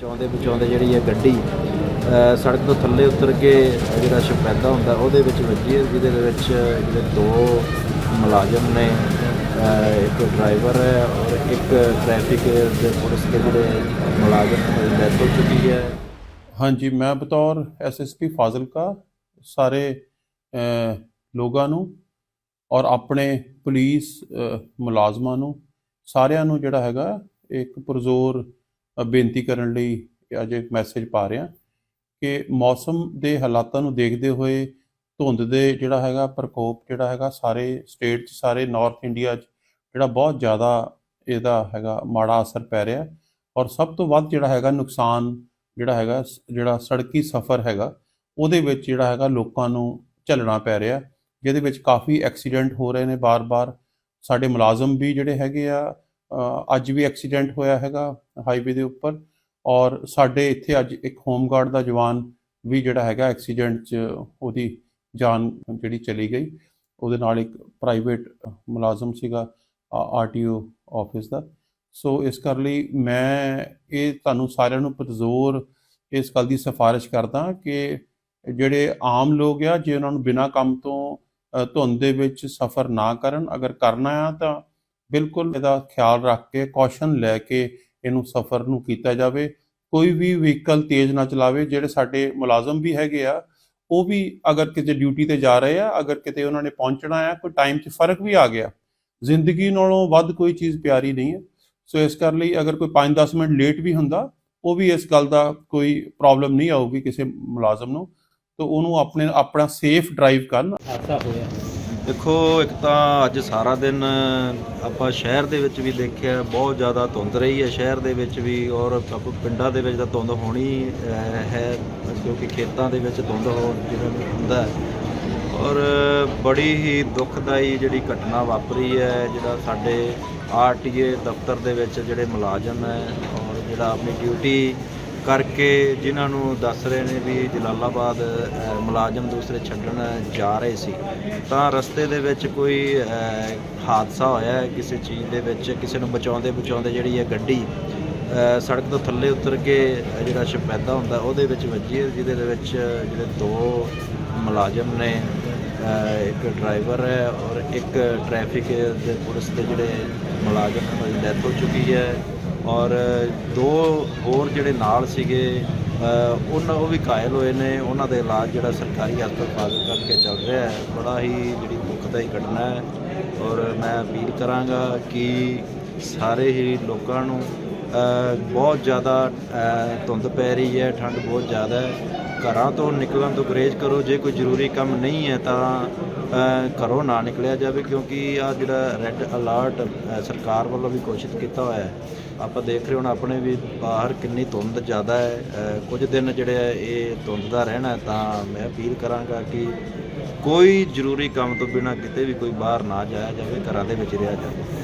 ਚਾਉਂਦੇ ਬਚਾਉਂਦੇ ਜਿਹੜੀ ਇਹ ਗੱਡੀ ਸੜਕ ਤੋਂ ਥੱਲੇ ਉਤਰ ਕੇ ਜਿਹੜਾ ਸ਼ਪੈਦਾ ਹੁੰਦਾ, ਉਹਦੇ ਵਿੱਚ ਵੱਜੀ ਹੈ, ਜਿਹਦੇ ਵਿੱਚ ਜਿਹੜੇ ਦੋ ਮੁਲਾਜ਼ਮ ਨੇ ਇੱਕ ਡਰਾਈਵਰ ਹੈ ਔਰ ਇੱਕ ਟ੍ਰੈਫਿਕ ਦੇ ਪੁਲਿਸ ਦੇ ਜਿਹੜੇ ਮੁਲਾਜ਼ਮ ਨੇ ਡੈਥ ਹੋ ਚੁੱਕੀ ਹੈ। ਹਾਂਜੀ, ਮੈਂ ਬਤੌਰ ਐਸਐਸਪੀ ਫਾਜ਼ਿਲਕਾ, ਸਾਰੇ ਲੋਕਾਂ ਨੂੰ ਔਰ ਆਪਣੇ ਪੁਲਿਸ ਮੁਲਾਜ਼ਮਾਂ ਨੂੰ, ਸਾਰਿਆਂ ਨੂੰ ਜਿਹੜਾ ਹੈਗਾ, ਇੱਕ ਪਰਜ਼ੋਰ ਬੇਨਤੀ ਕਰਨ ਲਈ ਅੱਜ ਇੱਕ ਮੈਸੇਜ ਪਾ ਰਿਹਾ ਕਿ ਮੌਸਮ ਦੇ ਹਾਲਾਤਾਂ ਨੂੰ ਦੇਖਦੇ ਹੋਏ ਧੁੰਦ ਦੇ ਜਿਹੜਾ ਹੈਗਾ ਪ੍ਰਕੋਪ ਜਿਹੜਾ ਹੈਗਾ ਸਾਰੇ ਸਟੇਟ 'ਚ, ਸਾਰੇ ਨਾਰਥ ਇੰਡੀਆ 'ਚ ਜਿਹੜਾ ਬਹੁਤ ਜ਼ਿਆਦਾ ਇਹਦਾ ਹੈਗਾ ਮਾੜਾ ਅਸਰ ਪੈ ਰਿਹਾ ਔਰ ਸਭ ਤੋਂ ਵੱਧ ਜਿਹੜਾ ਹੈਗਾ ਨੁਕਸਾਨ ਜਿਹੜਾ ਹੈਗਾ ਸ- ਜਿਹੜਾ ਸੜਕੀ ਸਫ਼ਰ ਹੈਗਾ ਉਹਦੇ ਵਿੱਚ ਜਿਹੜਾ ਹੈਗਾ ਲੋਕਾਂ ਨੂੰ ਝੱਲਣਾ ਪੈ ਰਿਹਾ ਜਿਹਦੇ ਵਿੱਚ ਕਾਫੀ ਐਕਸੀਡੈਂਟ ਹੋ ਰਹੇ ਨੇ ਬਾਰ-ਬਾਰ। ਸਾਡੇ ਮੁਲਾਜ਼ਮ ਵੀ ਜਿਹੜੇ ਹੈਗੇ ਆ ਅੱਜ ਵੀ ਐਕਸੀਡੈਂਟ ਹੋਇਆ ਹੈਗਾ ਹਾਈਵੇ ਦੇ ਉੱਪਰ ਔਰ ਸਾਡੇ ਇੱਥੇ ਅੱਜ ਇੱਕ ਹੋਮਗਾਰਡ ਦਾ ਜਵਾਨ ਵੀ ਜਿਹੜਾ ਹੈਗਾ ਐਕਸੀਡੈਂਟ 'ਚ ਉਹਦੀ ਜਾਨ ਜਿਹੜੀ ਚਲੀ ਗਈ। ਉਹਦੇ ਨਾਲ ਇੱਕ ਪ੍ਰਾਈਵੇਟ ਮੁਲਾਜ਼ਮ ਸੀਗਾ ਆਰਟੀਓ ਆਫਿਸ ਦਾ। ਸੋ ਇਸ ਕਰ ਲਈ ਮੈਂ ਇਹ ਤੁਹਾਨੂੰ ਸਾਰਿਆਂ ਨੂੰ ਪੁਰਜ਼ੋਰ ਇਸ ਗੱਲ ਦੀ ਸਿਫਾਰਿਸ਼ ਕਰਦਾ ਕਿ ਜਿਹੜੇ ਆਮ ਲੋਕ ਆ, ਜੇ ਉਹਨਾਂ ਨੂੰ ਬਿਨਾਂ ਕੰਮ ਤੋਂ ਧੁੰਦ ਦੇ ਵਿੱਚ ਸਫ਼ਰ ਨਾ ਕਰਨ, ਅਗਰ ਕਰਨਾ ਆ ਤਾਂ ਬਿਲਕੁਲ ਇਹਦਾ ਖਿਆਲ ਰੱਖ ਕੇ ਕੌਸ਼ਨ ਲੈ ਕੇ ਇਹਨੂੰ ਸਫ਼ਰ ਨੂੰ ਕੀਤਾ ਜਾਵੇ। ਕੋਈ ਵੀ ਵਹੀਕਲ ਤੇਜ਼ ਨਾ ਚਲਾਵੇ, ਜਿਹੜੇ ਸਾਡੇ ਮੁਲਾਜ਼ਮ ਵੀ ਹੈਗੇ ਆ, ਉਹ ਵੀ ਅਗਰ ਕਿਤੇ ਡਿਊਟੀ ਤੇ ਜਾ ਰਹੇ ਆ, ਅਗਰ ਕਿਤੇ ਉਹਨਾਂ ਨੇ ਪਹੁੰਚਣਾ ਆ, ਕੋਈ ਟਾਈਮ 'ਚ ਫ਼ਰਕ ਵੀ ਆ ਗਿਆ। ਜ਼ਿੰਦਗੀ ਨਾਲੋਂ ਵੱਧ ਕੋਈ ਚੀਜ਼ ਪਿਆਰੀ ਨਹੀਂ ਹੈ। ਸੋ ਇਸ ਕਰ ਲਈ ਅਗਰ ਕੋਈ 5-10 ਮਿੰਟ ਲੇਟ ਵੀ ਹੁੰਦਾ, ਉਹ ਵੀ ਇਸ ਗੱਲ ਦਾ ਕੋਈ ਪ੍ਰੋਬਲਮ ਨਹੀਂ ਆਊਗੀ ਕਿਸੇ ਮੁਲਾਜ਼ਮ ਨੂੰ। ਤਾਂ ਉਹਨੂੰ ਆਪਣੇ, ਆਪਣਾ ਸੇਫ ਡਰਾਈਵ ਕਰਨ। ਹਾਦਸਾ ਹੋਇਆ। ਦੇਖੋ, ਇੱਕ ਤਾਂ ਅੱਜ ਸਾਰਾ ਦਿਨ ਆਪਾਂ ਸ਼ਹਿਰ ਦੇ ਵਿੱਚ ਵੀ ਦੇਖਿਆ, ਬਹੁਤ ਜ਼ਿਆਦਾ ਧੁੰਦ ਰਹੀ ਹੈ ਸ਼ਹਿਰ ਦੇ ਵਿੱਚ ਵੀ ਔਰ ਆਪਾਂ ਪਿੰਡਾਂ ਦੇ ਵਿੱਚ ਤਾਂ ਧੁੰਦ ਹੋਣੀ ਹੈ, ਕਿਉਂਕਿ ਖੇਤਾਂ ਦੇ ਵਿੱਚ ਧੁੰਦ ਹੋ ਜਿਵੇਂ ਹੁੰਦਾ ਹੈ। ਔਰ ਬੜੀ ਹੀ ਦੁਖਦਾਈ ਜਿਹੜੀ ਘਟਨਾ ਵਾਪਰੀ ਹੈ, ਜਿਹੜਾ ਸਾਡੇ ਆਰਟੀਏ ਦਫ਼ਤਰ ਦੇ ਵਿੱਚ ਜਿਹੜੇ ਮੁਲਾਜ਼ਮ ਹੈ ਔਰ ਜਿਹੜਾ ਆਪਣੀ ਡਿਊਟੀ ਕਰਕੇ ਜਿਨ੍ਹਾਂ ਨੂੰ ਦੱਸ ਰਹੇ ਨੇ ਵੀ ਜਲਾਲਾਬਾਦ ਮੁਲਾਜ਼ਮ ਦੂਸਰੇ ਛੱਡਣ ਜਾ ਰਹੇ ਸੀ, ਤਾਂ ਰਸਤੇ ਦੇ ਵਿੱਚ ਕੋਈ ਹਾਦਸਾ ਹੋਇਆ ਕਿਸੇ ਚੀਜ਼ ਦੇ ਵਿੱਚ, ਕਿਸੇ ਨੂੰ ਬਚਾਉਂਦੇ ਬਚਾਉਂਦੇ ਜਿਹੜੀ ਹੈ ਗੱਡੀ ਸੜਕ ਤੋਂ ਥੱਲੇ ਉਤਰ ਕੇ ਜਿਹੜਾ ਸ਼ਪੈਦਾ ਹੁੰਦਾ, ਉਹਦੇ ਵਿੱਚ ਵੱਜੀ ਜਿਹਦੇ ਦੇ ਵਿੱਚ ਜਿਹੜੇ ਦੋ ਮੁਲਾਜ਼ਮ ਨੇ ਇੱਕ ਡਰਾਈਵਰ ਹੈ ਔਰ ਇੱਕ ਟ੍ਰੈਫਿਕ ਦੇ ਪੁਲਿਸ ਦੇ ਜਿਹੜੇ ਮੁਲਾਜ਼ਮ ਨੇ ਉਹਨਾਂ ਦੀ ਡੈਥ ਹੋ ਚੁੱਕੀ ਹੈ। ਔਰ ਦੋ ਹੋਰ ਜਿਹੜੇ ਨਾਲ ਸੀਗੇ ਉਹਨਾਂ ਉਹ ਵੀ ਘਾਇਲ ਹੋਏ ਨੇ। ਉਹਨਾਂ ਦਾ ਇਲਾਜ ਜਿਹੜਾ ਸਰਕਾਰੀ ਹਸਪਤਾਲ ਫਾਜ਼ਿਲਕਾ ਕੇ ਚੱਲ ਰਿਹਾ ਹੈ। ਬੜਾ ਹੀ ਜਿਹੜੀ ਦੁਖਦਾਈ ਘਟਨਾ ਹੈ। ਔਰ ਮੈਂ ਅਪੀਲ ਕਰਾਂਗਾ ਕਿ ਸਾਰੇ ਹੀ ਲੋਕਾਂ ਨੂੰ ਬਹੁਤ ਜ਼ਿਆਦਾ ਧੁੰਦ ਪੈ ਰਹੀ ਹੈ, ਠੰਡ ਬਹੁਤ ਜ਼ਿਆਦਾ ਹੈ। ਘਰਾਂ ਤੋਂ ਨਿਕਲਣ ਤੋਂ ਗੁਰੇਜ਼ ਕਰੋ, ਜੇ ਕੋਈ ਜ਼ਰੂਰੀ ਕੰਮ ਨਹੀਂ ਹੈ ਤਾਂ ਘਰੋਂ ਨਾ ਨਿਕਲਿਆ ਜਾਵੇ ਕਿਉਂਕਿ ਆ ਜਿਹੜਾ ਰੈੱਡ ਅਲਰਟ ਸਰਕਾਰ ਵੱਲੋਂ ਵੀ ਘੋਸ਼ਿਤ ਕੀਤਾ ਹੋਇਆ ਹੈ। ਆਪਾਂ ਦੇਖ ਰਹੇ ਹੁਣ ਆਪਣੇ ਵੀ ਬਾਹਰ ਕਿੰਨੀ ਧੁੰਦ ਜ਼ਿਆਦਾ ਹੈ। ਕੁਝ ਦਿਨ ਜਿਹੜੇ ਆ ਇਹ ਧੁੰਦ ਦਾ ਰਹਿਣਾ ਤਾਂ ਮੈਂ ਅਪੀਲ ਕਰਾਂਗਾ ਕਿ ਕੋਈ ਜ਼ਰੂਰੀ ਕੰਮ ਤੋਂ ਬਿਨਾਂ ਕਿਤੇ ਵੀ ਕੋਈ ਬਾਹਰ ਨਾ ਜਾਇਆ ਜਾਵੇ, ਘਰਾਂ ਦੇ ਵਿੱਚ ਰਿਹਾ ਜਾਵੇ।